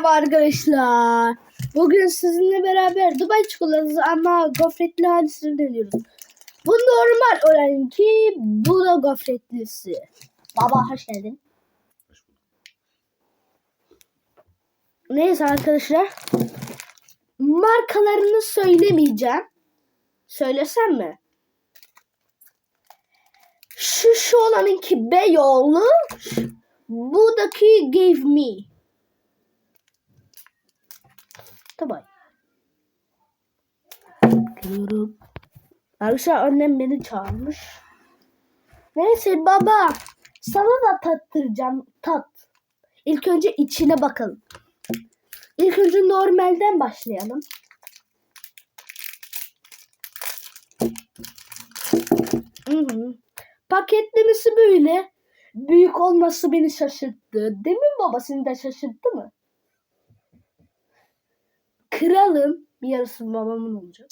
Merhaba arkadaşlar. Bugün sizinle beraber Dubai çikolatası ama gofretli halisini deniyoruz. Bu normal olan ki bu da gofretlisi. Baba hoş geldin. Neyse arkadaşlar. Markalarını söylemeyeceğim. Söylesem mi? Şu şu olanınki Beyoğlu. Buradaki Gave Me. Tamam. Bakıyorum. Arkadaşlar annem beni çağırmış. Neyse baba. Sana da tattıracağım. Tat. İlk önce içine bakalım. İlk önce normalden başlayalım. Hı hı. Paketlemesi böyle. Büyük olması beni şaşırttı. Değil mi baba? Seni de şaşırttı mı? Kralın bir yarısı babamın olacak.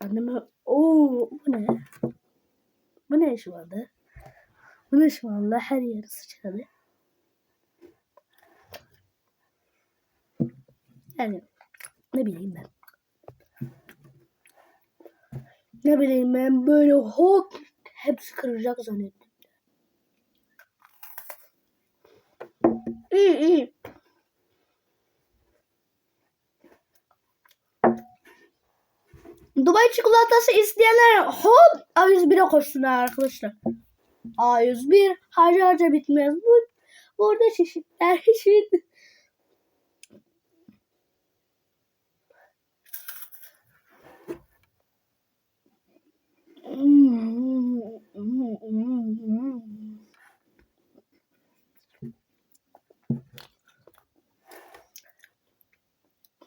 Anneme ooo bu ne? Bu ne şu anda? Bu ne şu anda? Her yeri sıçradı. Yani ne bileyim ben. Ne bileyim ben böyle hop hepsi kıracak zannettim. İyi iyi. Dubai çikolatası isteyenler hop A101'e koşsunlar arkadaşlar. A101 harca harca bitmez. Bu, burada çeşitler çeşit.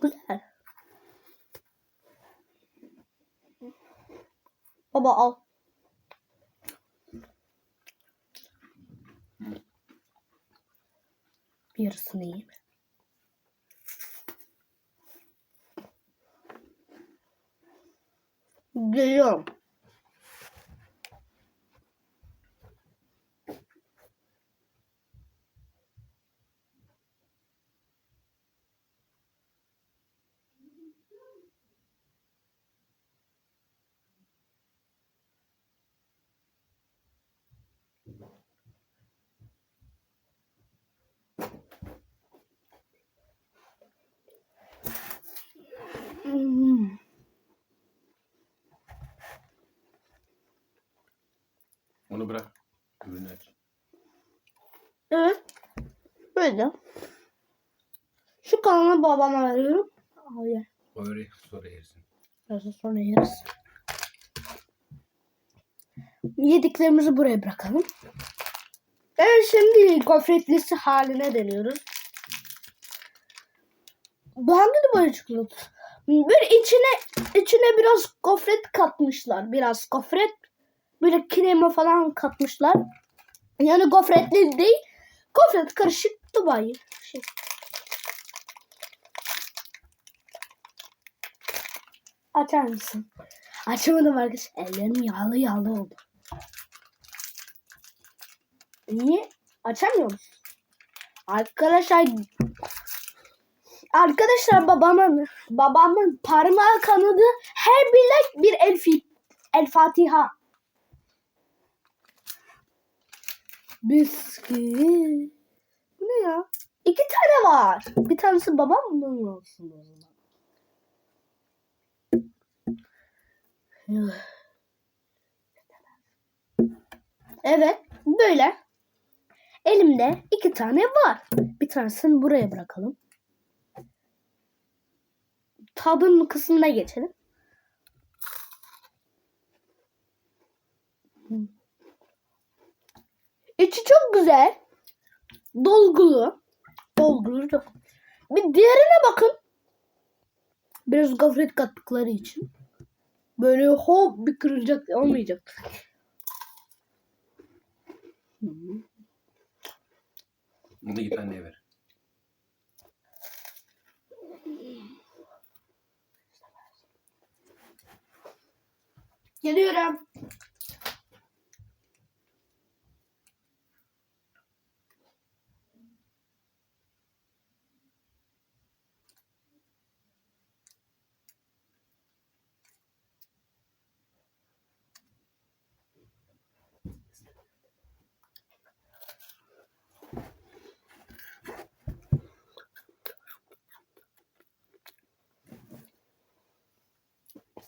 Güzel. Baba al. Yarısını. Geliyorum. Onu bırak. Ürünü aç. Evet. Böyle. Şu kalanı babama veriyorum. Hayır. Öyle sonra yersin. Da sonra yeriz. Yediklerimizi buraya bırakalım. Evet şimdi gofretlisi haline deniyoruz. Bu hangi Dubai çikolatası? Bir içine içine biraz gofret katmışlar. Biraz gofret. Böyle krema falan katmışlar. Yani gofretli değil. Gofret karışık Dubai. Şey. Açar mısın? Açamadım arkadaşlar. Ellerim yağlı yağlı oldu. Niye? Açamıyor musun? Arkadaşlar Arkadaşlar babamın babamın parmağı kanadı her bilek bir el, el Fatiha. Bisküvi. Bu ne ya? İki tane var. Bir tanesi babamın olsun o zaman. Evet, böyle. Elimde iki tane var. Bir tanesini buraya bırakalım. Tadım kısmına geçelim. İçi çok güzel. Dolgulu. Dolgulu çok. Bir diğerine bakın. Biraz gofret kattıkları için. Böyle hop bir kırılacak olmayacak. Onu git anneye ver. Geliyorum.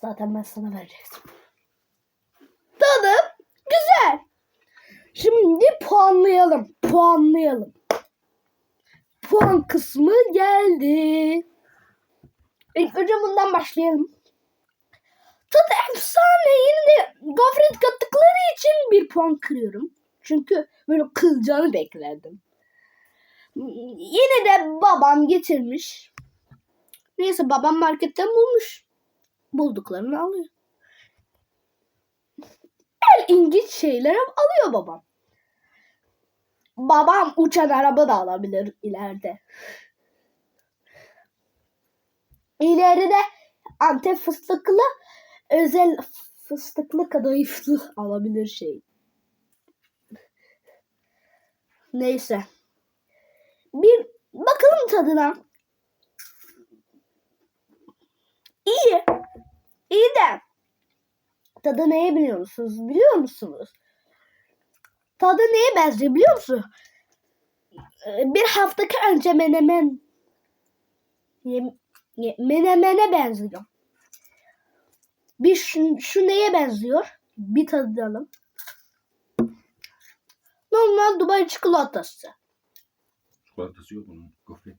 Zaten ben sana verecektim. Tadı güzel. Şimdi puanlayalım. Puanlayalım. Puan kısmı geldi. İlk önce bundan başlayalım. Tadı efsane. Yine de gofret kattıkları için bir puan kırıyorum. Çünkü böyle kılacağını beklerdim. Yine de babam getirmiş. Neyse babam marketten bulmuş. Bulduklarını alıyor. El ilginç şeyler alıyor babam. Babam uçan araba da alabilir ileride. İleride Antep fıstıklı özel fıstıklı kadayıflı alabilir şey. Neyse. Bir bakalım tadına. İyi. İyi de tadı neye biliyor musunuz? Biliyor musunuz? Tadı neye benziyor biliyor musun? Ee, Bir haftaki önce menemen menemene benziyor. Bir şu, şu neye benziyor? Bir tadalım. Normal Dubai çikolatası. Çikolatası yok bunun. Gofret.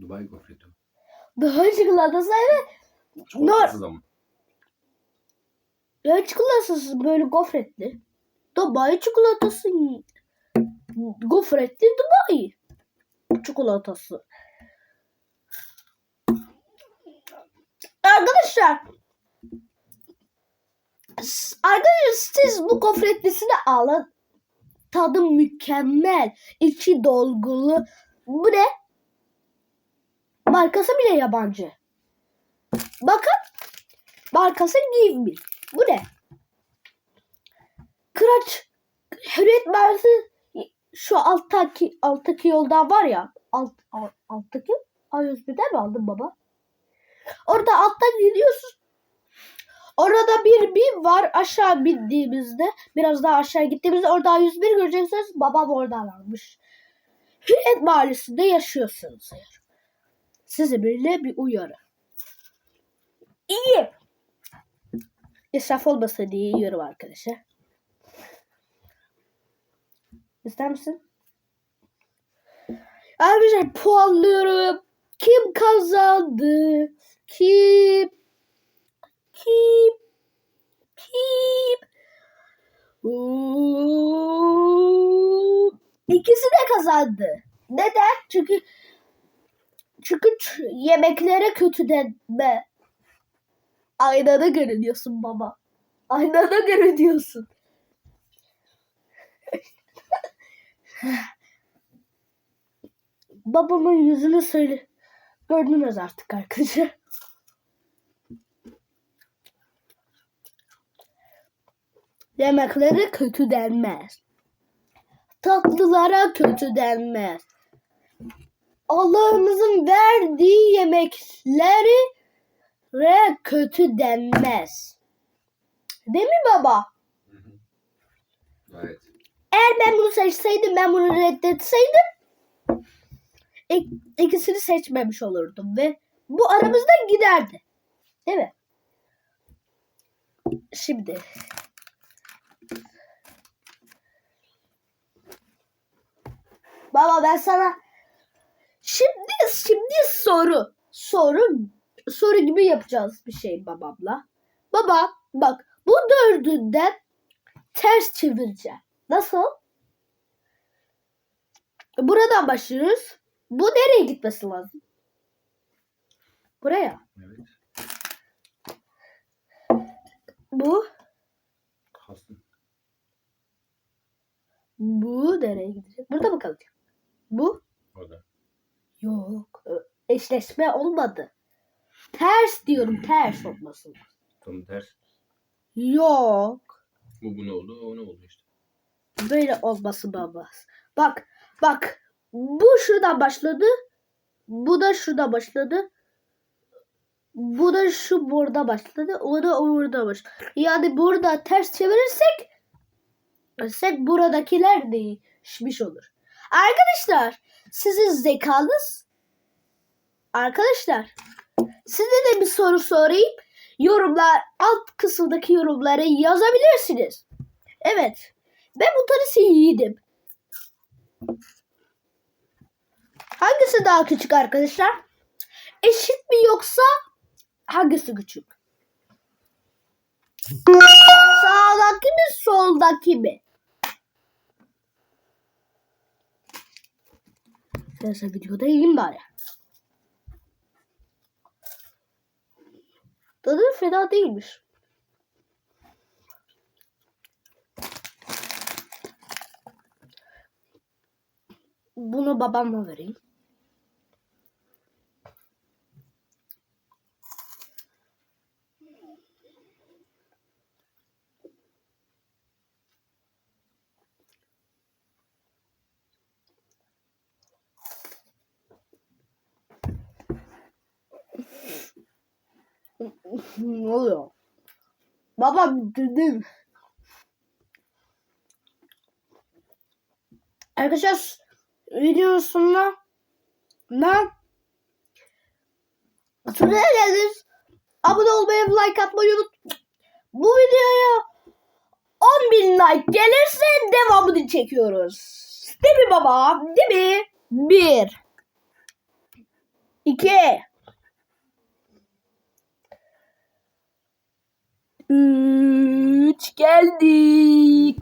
Dubai gofreti. Dubai çikolatası evet. Çikolatasız ama. Ya çikolatası böyle gofretli. Dubai çikolatası. Gofretli Dubai çikolatası. Arkadaşlar Arkadaşlar siz bu gofretlisini alın. Tadı mükemmel. içi dolgulu. Bu ne? Markası bile yabancı. Bakın. Markası Give Me. Bu ne? Kıraç Hürriyet Mahallesi şu alttaki alttaki yolda var ya alt, alt alttaki A101'den mi aldın baba? Orada alttan gidiyorsun. Orada bir bir var aşağı bindiğimizde biraz daha aşağı gittiğimizde orada A101 göreceksiniz. Babam oradan almış. Hürriyet Mahallesi'nde yaşıyorsunuz eğer. Size böyle bir uyarı. İyi. İsraf olmasa diye yiyorum arkadaşlar. İster misin? Arkadaşlar puanlıyorum. Kim kazandı? Kim? Kim? Kim? İkisi de kazandı. Neden? Çünkü çünkü yemeklere kötü denme. Aynada görünüyorsun baba. Aynada görünüyorsun. Babamın yüzünü söyle. Gördünüz artık arkadaşlar. Yemekleri kötü denmez. Tatlılara kötü denmez. Allah'ımızın verdiği yemekleri re kötü denmez. Değil mi baba? Gayet. Eğer ben bunu seçseydim, ben bunu reddetseydim ik- ikisini seçmemiş olurdum ve bu aramızdan giderdi. Değil mi? Şimdi Baba ben sana şimdi şimdi soru soru soru gibi yapacağız bir şey babamla. Baba bak bu dördünden ters çevireceğim. Nasıl? Buradan başlıyoruz. Bu nereye gitmesi lazım? Buraya. Evet. Bu. Kalsın. Bu nereye gidecek? Burada mı kalacak? Bu. Orada. Yok. Ö- Eşleşme olmadı. Ters diyorum. Ters olması. lazım. Tam ters. Yok. Bu bu ne oldu? O ne oldu işte. Böyle olması babas. Bak. Bak. Bu şuradan başladı. Bu da şurada başladı. Bu da şu burada başladı. O da orada başladı. Yani burada ters çevirirsek çevirirsek buradakiler değişmiş olur. Arkadaşlar sizin zekanız arkadaşlar size de bir soru sorayım. yorumlar alt kısımdaki yorumları yazabilirsiniz. Evet. Ben bu tanesi yedim. Hangisi daha küçük arkadaşlar? Eşit mi yoksa hangisi küçük? Sağdaki mi soldaki mi? Neyse videoda yiyeyim bari. Tadı fena değilmiş. Bunu babama vereyim. Ne oluyor? Babam dedim. Arkadaşlar videonun sonuna ne? Şuraya geldiniz. Abone olmayı, like atmayı unut. Bu videoya 10.000 like gelirse devamını çekiyoruz. Değil mi baba? Değil mi? Bir. İki. Üç geldik.